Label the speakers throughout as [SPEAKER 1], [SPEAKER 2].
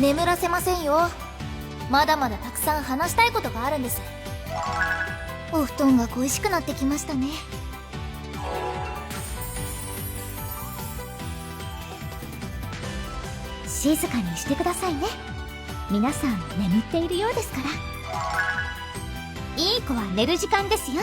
[SPEAKER 1] 眠らせませんよ。まだまだたくさん話したいことがあるんです。お布団が恋しくなってきましたね。静かにしてくださいね。皆さん眠っているようですから。いい子は寝る時間ですよ。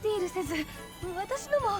[SPEAKER 2] ツばかりスティールせず私のも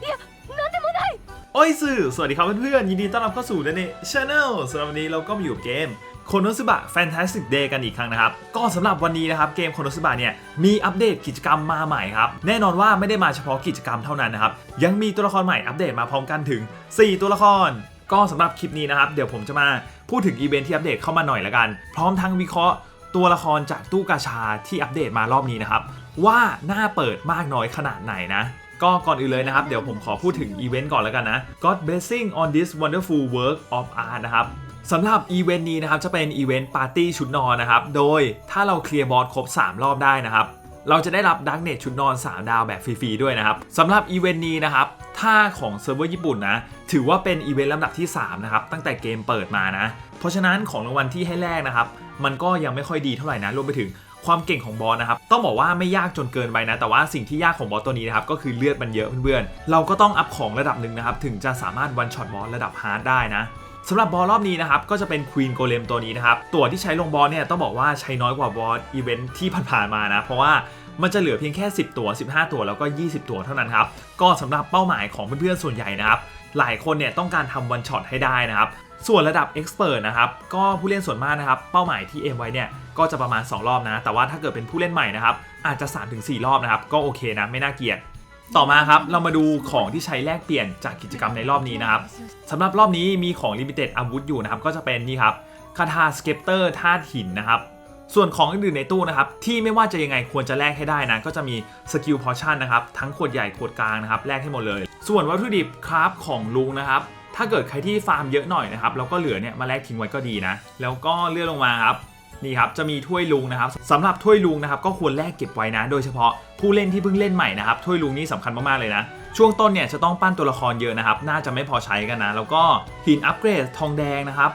[SPEAKER 2] いやなんでもない
[SPEAKER 3] โอ้ยสื่อสวัสดีครับเพื่อนๆยินดีต้อนรับเข้าสู่เดนนี่ชาแนลสำหรับวันนี้เราก็มาอยู่กับเกมโคโนสบะแฟนตาสติกเดย์กันอีกครั้งนะครับ ก็สำหรับวันนี้นะครับเกมโคโนสบะเนี่ยมีอัปเดตกิจกรรมมาใหม่ครับ แน่นอนว่าไม่ได้มาเฉพาะกิจกรรมเท่านั้นนะครับ ยังมีตัวละครใหม่อัปเดตมาพร้อมกันถึง 4 ตัวละคร ก็สำหรับคลิปนี้นะครับ เดี๋ยวผมจะมาพูดถึงอีเวนท์ที่อัปเดตเข้ามาหน่อยละกัน พร้อมทั้งวิเคราะห์ ตัวละครจากตู้กาชาที่อัปเดตมารอบนี้นะครับ ว่าหน่าเปิดมากน้อยขนาดไหนนะ ก็ก่อนอื่นเลยนะครับ เดี๋ยวผมขอพูดถึงอีเวนต์ก่อนแล้วกันนะ God blessing on this wonderful work of art นะครับสำหรับอีเวนต์นี้นะครับจะเป็นอีเวนต์ปาร์ตี้ชุดนอนนะครับ โดยถ้าเราเคลียร์บอสครบ 3 รอบได้นะครับ เราจะได้รับดักเน็ตชุดนอน 3 ดาวแบบฟรีๆด้วยนะครับสำหรับอีเวนต์นี้นะครับถ้าของเซิร์ฟเวอร์ญี่ปุ่นนะ ถือว่าเป็นอีเวนต์ลำดับที่ 3 นะครับ ตั้งแต่เกมเปิดมานะ เพราะฉะนั้นของรางวัลที่ให้แลกนะครับ มันก็ยังไม่ค่อยดีเท่าไหร่นะรวมไปถึง ความเก่งของบอสนะครับต้องบอกว่าไม่ยากจนเกินไปนะ แต่ว่าสิ่งที่ยากของบอสตัวนี้นะครับก็คือเลือดมันเยอะเพื่อนๆเราก็ต้องอัพของระดับหนึ่งนะครับถึงจะสามารถวันช็อตบอสระดับฮาร์ดได้นะสำหรับบอลรอบนี้นะครับก็จะเป็นควีนโกเลมตัวนี้นะครับตัวที่ใช้ลงบอลเนี่ยต้องบอกว่าใช้น้อยกว่าบอลอีเวนท์ที่ผ่านๆมานะ เพราะว่ามันจะเหลือเพียงแค่ 10 ตัว 15 ตัวแล้วก็ 20 ตัวเท่านั้นครับก็สำหรับเป้าหมายของเพื่อนๆส่วนใหญ่นะครับหลายคนเนี่ยต้องการทำวันช็อตให้ได้นะครับ ส่วนระดับ Expert นะครับก็ผู้เล่นส่วนมากนะครับเป้าหมายที่เอมไว้เนี่ยก็จะประมาณ 2 รอบนะ แต่ว่าถ้าเกิดเป็นผู้เล่นใหม่นะครับอาจจะ 3-4 รอบนะครับก็โอเคนะไม่น่าเกลียดต่อมาครับ เรามาดูของที่ใช้แลกเปลี่ยนจากกิจกรรมในรอบนี้นะครับสำหรับรอบนี้มีของ Limited อาวุธอยู่นะครับ ก็จะเป็นนี่ครับคาถาสเก็ปเตอร์ธาตุหินนะครับ ส่วนของอื่นๆในตู้นะครับ ที่ไม่ว่าจะยังไงควรจะแลกให้ได้นะ ก็จะมีสกิลพอชั่นนะครับ ทั้งขวดใหญ่ขวดกลางนะครับแลกให้หมดเลย ส่วนวัตถุดิบคราฟของลุงนะครับ ถ้าเกิดใครที่ฟาร์มเยอะหน่อยนะครับแล้วก็เหลือเนี่ยมาแลกทิ้งไว้ก็ดีนะ แล้วก็เลื่อนลงมาครับนี่ครับจะมีถ้วยลุงนะครับสำหรับถ้วยลุงนะครับก็ควรแลกเก็บไว้นะ โดยเฉพาะผู้เล่นที่เพิ่งเล่นใหม่นะครับถ้วยลุงนี่สำคัญมากๆเลยนะช่วงต้นเนี่ยจะต้องปั้นตัวละครเยอะนะครับ น่าจะไม่พอใช้กันนะ แล้วก็หินอัปเกรดทองแดงนะครับ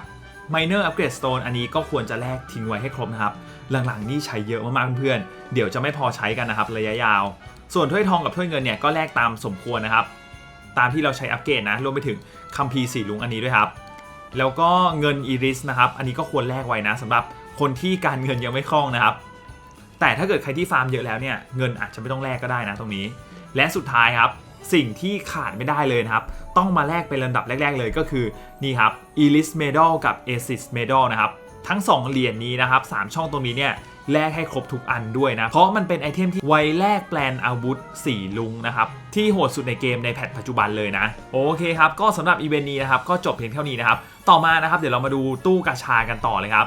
[SPEAKER 3] Minor Upgrade Stone อันนี้ก็ควรจะแลกทิ้งไว้ให้ครบนะครับ หลังๆนี่ใช้เยอะมากๆเพื่อนเดี๋ยวจะไม่พอใช้กันนะครับระยะยาว ส่วนถ้วยทองกับถ้วยเงินเนี่ยก็แลกตามสมควรนะครับ ตามที่เราใช้อัปเกรดนะรวมไปถึงคัมภีร์สีลุงอันนี้ด้วยครับแล้วก็เงินอีริสนะครับอันนี้ก็ควรแลกไว้นะสำหรับคนที่การเงินยังไม่คล่องนะครับ แต่ถ้าเกิดใครที่ฟาร์มเยอะแล้วเนี่ยเงินอาจจะไม่ต้องแลกก็ได้นะตรงนี้ และสุดท้ายครับสิ่งที่ขาดไม่ได้เลยนะครับ ต้องมาแลกเป็นลำดับแรก ๆ เลยก็คือนี่ครับ e l i s Medal กับ Asis Medal นะครับ ทั้ง 2 เหรียญนี้นะครับ 3 ช่องตรงนี้เนี่ย แลกให้ครบทุกอันด้วยนะ เพราะมันเป็นไอเทมที่ไวแลกแปลนอาวุธ 4 ลุงนะครับที่โหดสุดในเกมในแพทปัจจุบันเลยนะ โอเคครับ ก็สำหรับอีเวนต์นี้นะครับก็จบเพียงเท่านี้นะครับ ต่อมานะครับเดี๋ยวเรามาดูตู้กาชากันต่อเลยครับ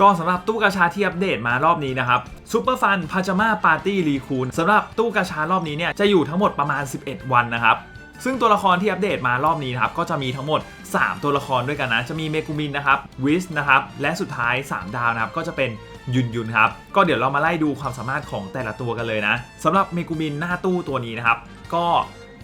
[SPEAKER 3] ก็สำหรับตู้กาชาที่อัปเดตมารอบนี้นะครับซูเปอร์ฟันพาจาม่าปาร์ตี้รีคูนสำหรับตู้กาชารอบนี้เนี่ยจะอยู่ทั้งหมดประมาณ 11 วันนะครับ ซึ่งตัวละครที่อัปเดตมารอบนี้นะครับก็จะมีทั้งหมด 3 ตัวละครด้วยกันนะ จะมีเมกุมินนะครับวิสนะครับและสุดท้าย 3 ดาวนะครับก็จะเป็น ยุนยุนครับ ก็เดี๋ยวเรามาไล่ดูความสามารถของแต่ละตัวกันเลยนะสำหรับเมกุมินหน้าตู้ตัวนี้นะครับ ก็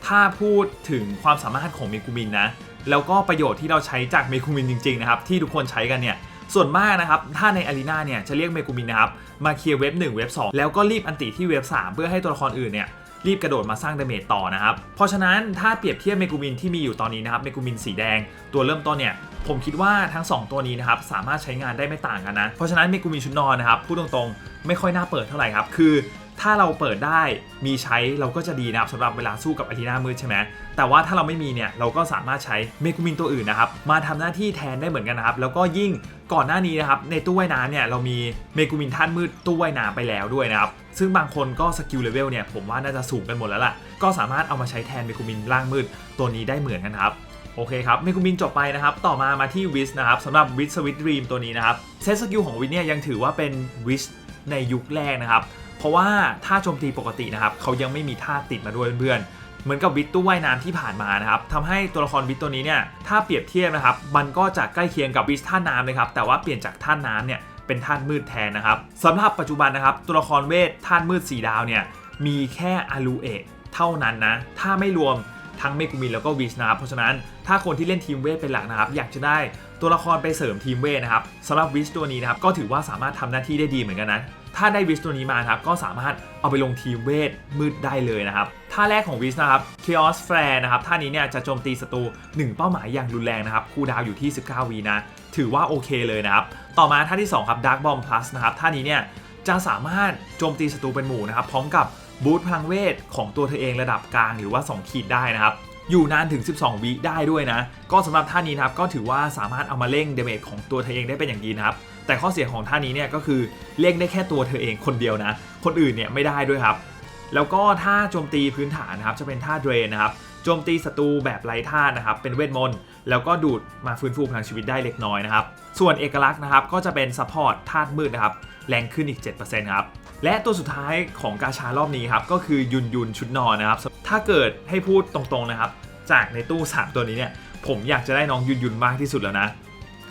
[SPEAKER 3] ถ้าพูดถึงความสามารถของเมกุมินนะ แล้วก็ประโยชน์ที่เราใช้จากเมกุมินจริงๆนะครับ ที่ทุกคนใช้กันเนี่ยส่วนมากนะครับ ถ้าในอารีนาเนี่ยจะเรียกเมกุมินนะครับ มาเคลียร์เว็บ 1 เว็บ 2 แล้วก็รีบอันติที่เว็บ 3 เพื่อให้ตัวละครอื่นเนี่ย รีบกระโดดมาสร้างดาเมจต่อนะครับ เพราะฉะนั้นถ้าเปรียบเทียบเมกูมินที่มีอยู่ตอนนี้นะครับเมกูมินสีแดงตัวเริ่มต้นเนี่ยผมคิดว่าทั้ง 2 ตัวนี้นะครับสามารถใช้งานได้ไม่ต่างกันนะ เพราะฉะนั้นเมกูมินชุดนอนนะครับพูดตรงๆ ไม่ค่อยน่าเปิดเท่าไหร่ครับ คือ ถ้าเราเปิดได้มีใช้เราก็จะดีนะครับสำหรับเวลาสู้กับอารีนามืดใช่ไหมแต่ว่าถ้าเราไม่มีเนี่ยเราก็สามารถใช้เมกูมินตัวอื่นนะครับมาทำหน้าที่แทนได้เหมือนกันนะครับแล้วก็ยิ่งก่อนหน้านี้นะครับในตู้ว่ายน้ำเนี่ยเรามีเมกูมินท่านมืดตู้ว่ายน้ำไปแล้วด้วยนะครับซึ่งบางคนก็สกิลเลเวลเนี่ยผมว่าน่าจะสูงกันหมดแล้วล่ะก็สามารถเอามาใช้แทนเมกูมินร่างมืดตัวนี้ได้เหมือนกันครับโอเคครับเมกูมินจบไปนะครับ ต่อมามาที่วิสนะครับสำหรับวิสสวิตดรีมตัวนี้นะครับเซตสกิลของวิสเนี่ยยังถือว่าเป็นวิสในยุคแรกนะครับ เพราะว่าท่าโจมตีปกตินะครับเขายังไม่มีท่าติดมาด้วยเพื่อนเหมือนกับวิทตู้ว่ายน้ำที่ผ่านมานะครับทำให้ตัวละครวิทตัวนี้เนี่ยถ้าเปรียบเทียบนะครับมันก็จะใกล้เคียงกับวิสท่าน้ำเลยครับแต่ว่าเปลี่ยนจากท่าน้ำเนี่ยเป็นท่านมืดแทนนะครับสำหรับปัจจุบันนะครับตัวละครเวทท่านมืดสีดาวเนี่ยมีแค่อารูเอะเท่านั้นนะถ้าไม่รวมทั้งเมกุมินแล้วก็วิชนะครับเพราะฉะนั้นถ้าคนที่เล่นทีมเวทเป็นหลักนะครับ อยากจะได้ตัวละครไปเสริมทีมเวทนะครับสำหรับวิชตัวนี้นะครับก็ถือว่าสามารถทำหน้าที่ได้ดีเหมือนกันนะ ถ้าได้วิชตัวนี้มาครับก็สามารถเอาไปลงทีมเวทมืดได้เลยนะครับท่าแรกของวิชนะครับ Chaos Flare นะครับท่านี้เนี่ยจะโจมตีศัตรู1 เป้าหมายอย่างรุนแรงนะครับคูลดาวอยู่ที่ 19วีนะถือว่าโอเคเลยนะครับต่อมาท่าที่สองครับ Dark Bomb Plus นะครับท่านี้เนี่ยจะสามารถโจมตีศัตรูเป็นหมู่นะครับพร้อมกับบูทพลังเวทของตัวเธอเองระดับกลางหรือว่า 2 ขีดได้นะครับ อยู่นานถึง 12 วิได้ด้วยนะ ก็สำหรับท่านี้นะครับก็ถือว่าสามารถเอามาเร่งเดเมจของตัวเธอเองได้เป็นอย่างดีนะครับ แต่ข้อเสียของท่านี้เนี่ยก็คือเร่งได้แค่ตัวเธอเองคนเดียวนะ คนอื่นเนี่ยไม่ได้ด้วยครับ แล้วก็ท่าโจมตีพื้นฐานนะครับจะเป็นท่าเดรนนะครับโจมตีศัตรูแบบไร้ท่าตุนะครับเป็นเวทมนต์แล้วก็ดูดมาฟื้นฟูพลังชีวิตได้เล็กน้อยนะครับส่วนเอกลักษณ์นะครับก็จะเป็นซัพพอร์ตธาตุมืดนะครับแรงขึ้นอีก 7%ครับและตัวสุดท้ายของกาชารอบนี้ครับก็คือยุนยุนชุดนอนนะครับ ถ้าเกิดให้พูดตรงๆนะครับ จากในตู้ 3 ตัวนี้เนี่ย ผมอยากจะได้น้องยุนยุนมากที่สุดแล้วนะ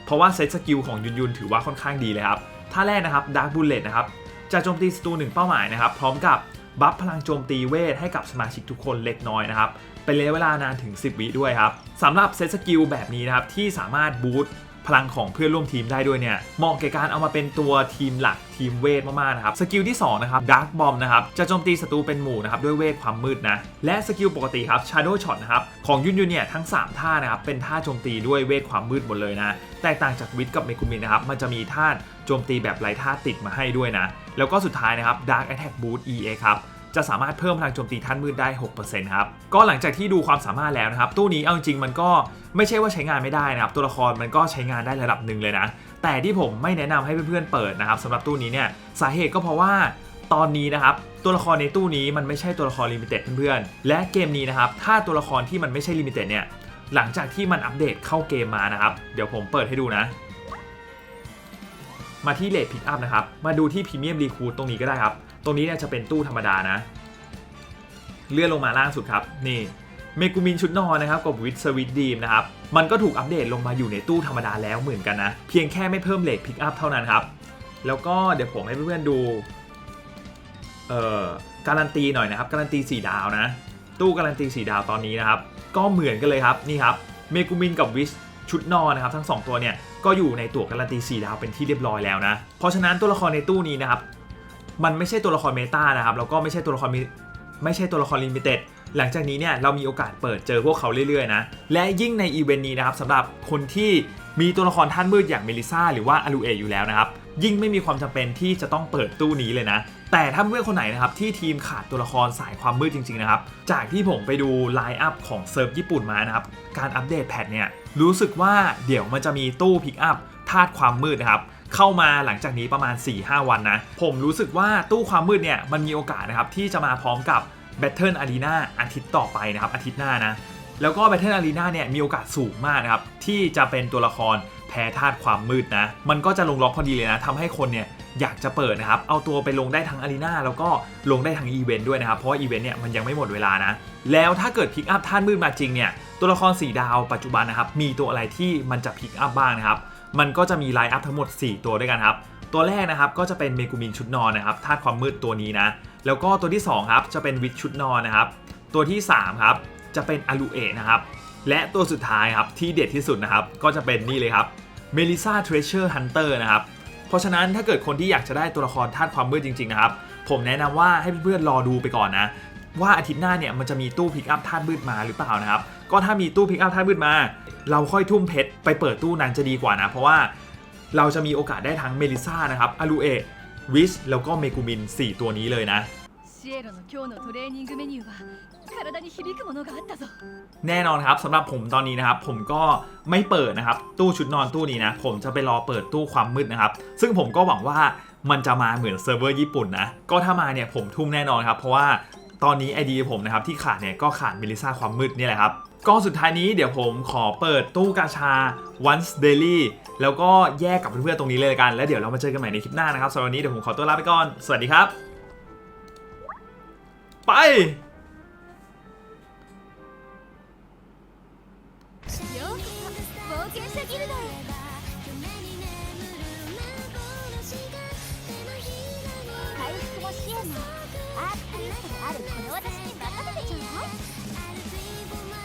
[SPEAKER 3] เพราะว่าเซตสกิลของยุนยุนถือว่าค่อนข้างดีเลยครับ ท่าแรกนะครับดาร์ b บุลเลตนะครับ จะโจมตีศัตรูหนึ่งเป้าหมายนะครับ พร้อมกับบัฟพลังโจมตีเวทให้กับสมาชิกทุกคนเล็กน้อยนะครับ เป็นระยะเวลานานถึง 10 วิด้วยครับสำหรับเซตสกิลแบบนี้นะครับที่สามารถบูสต์ พลังของเพื่อนร่วมทีมได้ด้วยเนี่ยเหมาะแก่การเอามาเป็นตัวทีมหลักทีมเวทมากๆนะครับสกิลที่2นะครับดาร์ b บอมนะครับจะโจมตีศัตรูเป็นหมู่นะครับด้วยเวทความมืดนะและสกิลปกติครับ Shadow Shot นะครับของยุนยุนเนี่ยทั้ง 3 ท่านะครับเป็นท่าโจมตีด้วยเวทความมืดหมดเลยนะแตกต่างจากวิทกับเมกุมินนะครับมันจะมีท่าโจมตีแบบไร้ท่าติดมาให้ด้วยนะแล้วก็สุดท้ายนะครับ Dark Attack Boost EA ครับ จะสามารถเพิ่มพลังโจมตีท่านมืดได้ 6%ครับ ก็หลังจากที่ดูความสามารถแล้วนะครับ ตู้นี้เอาจริงมันก็ไม่ใช่ว่าใช้งานไม่ได้นะครับ ตัวละครมันก็ใช้งานได้ระดับหนึ่งเลยนะ แต่ที่ผมไม่แนะนำให้เพื่อนๆเปิดนะครับสำหรับตู้นี้เนี่ยสาเหตุก็เพราะว่าตอนนี้นะครับตัวละครในตู้นี้มันไม่ใช่ตัวละครลิมิเต็ดเพื่อนๆและเกมนี้นะครับถ้าตัวละครที่มันไม่ใช่ลิมิเต็ดเนี่ยหลังจากที่มันอัปเดตเข้าเกมมานะครับ เดี๋ยวผมเปิดให้ดูนะ มาที่เลทพิกอัพนะครับ มาดูที่พรีเมียมรีคูดตรงนี้ก็ได้ครับ ตรงนี้เนี่ยจะเป็นตู้ธรรมดานะ เลื่อนลงมาล่างสุดครับ นี่เมกูมินชุดนอนนะครับกับวิทสวิตดีมนะครับ มันก็ถูกอัปเดตลงมาอยู่ในตู้ธรรมดาแล้วเหมือนกันนะ เพียงแค่ไม่เพิ่มเลทพิกอัพเท่านั้นครับ แล้วก็เดี๋ยวผมให้เพื่อนๆดู เอ่อ การันตีหน่อยนะครับ การันตี 4 ดาวนะ ตู้การันตี 4 ดาวตอนนี้นะครับ ก็เหมือนกันเลยครับ นี่ครับ เมกูมินกับวิชชุดนอนนะครับ ทั้ง 2 ตัวเนี่ย ก็อยู่ในตัวการันตี 4 ดาวเป็นที่เรียบร้อยแล้วนะ เพราะฉะนั้นตัวละครในตู้นี้นะครับ มันไม่ใช่ตัวละครเมตานะครับแล้วก็ไม่ใช่ตัวละครไม่ใช่ตัวละครลิมิเต็ดหลังจากนี้เนี่ยเรามีโอกาสเปิดเจอพวกเขาเรื่อยๆนะและยิ่งในอีเวนต์นี้นะครับสำหรับคนที่มีตัวละครท่านมืดอย่างเมลิซาหรือว่าอารูเออยู่แล้วนะครับยิ่งไม่มีความจำเป็นที่จะต้องเปิดตู้นี้เลยนะ แต่ถ้าเพื่อนคนไหนนะครับที่ทีมขาดตัวละครสายความมืดจริงๆนะครับ จากที่ผมไปดูไลน์อัพของเซิร์ฟญี่ปุ่นมานะครับ การอัปเดตแพทเนี่ยรู้สึกว่าเดี๋ยวมันจะมีตู้พิกอัพธาตุความมืดนะครับ เข้ามาหลังจากนี้ประมาณ 4-5 วันนะ ผมรู้สึกว่าตู้ความมืดเนี่ยมันมีโอกาสนะครับที่จะมาพร้อมกับ Battle Arena อาทิตย์ต่อไปนะครับอาทิตย์หน้านะแล้วก็ Battle Arena เนี่ยมีโอกาสสูงมากนะครับที่จะเป็นตัวละครแพ้ธาตุความมืดนะ มันก็จะลงล็อกพอดีเลยนะทำให้คนเนี่ยอยากจะเปิดนะครับ เอาตัวไปลงได้ทั้งอารีนาแล้วก็ลงได้ทั้งอีเวนต์ด้วยนะครับ เพราะอีเวนต์เนี่ยมันยังไม่หมดเวลานะ แล้วถ้าเกิดพิกอัพธาตุมืดมาจริงเนี่ย ตัวละคร4ดาวปัจจุบันนะครับ มีตัวอะไรที่มันจะพิกอัพบ้างนะครับ มันก็จะมีไลน์อัพทั้งหมด 4 ตัวด้วยกันครับ ตัวแรกนะครับก็จะเป็นเมกูมินชุดนอนนะครับธาตุความมืดตัวนี้นะ แล้วก็ตัวที่2ครับจะเป็นวิทชุดนอนนะครับ ตัวที่3ครับจะเป็นอารูเอะนะครับ และตัวสุดท้ายครับที่เด็ดที่สุดนะครับก็จะเป็นนี่เลยครับเมลิซาเทรเชอร์ฮันเตอร์นะครับ เพราะฉะนั้นถ้าเกิดคนที่อยากจะได้ตัวละครธาตุความมืดจริงๆนะครับ ผมแนะนำว่าให้เพื่อนๆรอดูไปก่อนนะ ว่าอาทิตย์หน้าเนี่ยมันจะมีตู้พิกอัพธาตุมืดมาหรือเปล่านะครับ ก็ถ้ามีตู้พิกอัพท่ามืดมา เราค่อยทุ่มเพชรไปเปิดตู้นั้นจะดีกว่านะ เพราะว่าเราจะมีโอกาสได้ทั้งเมลิซ่านะครับอารูเอวิชแล้วก็เมกูมิน 4 ตัวนี้เลยนะแน่นอนครับสำหรับผมตอนนี้นะครับผมก็ไม่เปิดนะครับ ตู้ชุดนอนตู้นี้นะ ผมจะไปรอเปิดตู้ความมืดนะครับ ซึ่งผมก็หวังว่ามันจะมาเหมือนเซิร์ฟเวอร์ญี่ปุ่นนะ ก็ถ้ามาเนี่ยผมทุ่มแน่นอนครับ เพราะว่าตอนนี้ไอเดียผมนะครับที่ขาดเนี่ยก็ขาดเมลิซ่าความมืดนี่แหละครับ ก็สุดท้ายนี้เดี๋ยวผมขอเปิดตู้กาชา once daily แล้วก็แยกกับเพื่อนๆตรงนี้เลยละกัน แล้วเดี๋ยวเรามาเจอกันใหม่ในคลิปหน้านะครับสำหรับวันนี้เดี๋ยวผมขอตัวลาไปก่อน สวัสดีครับ ไป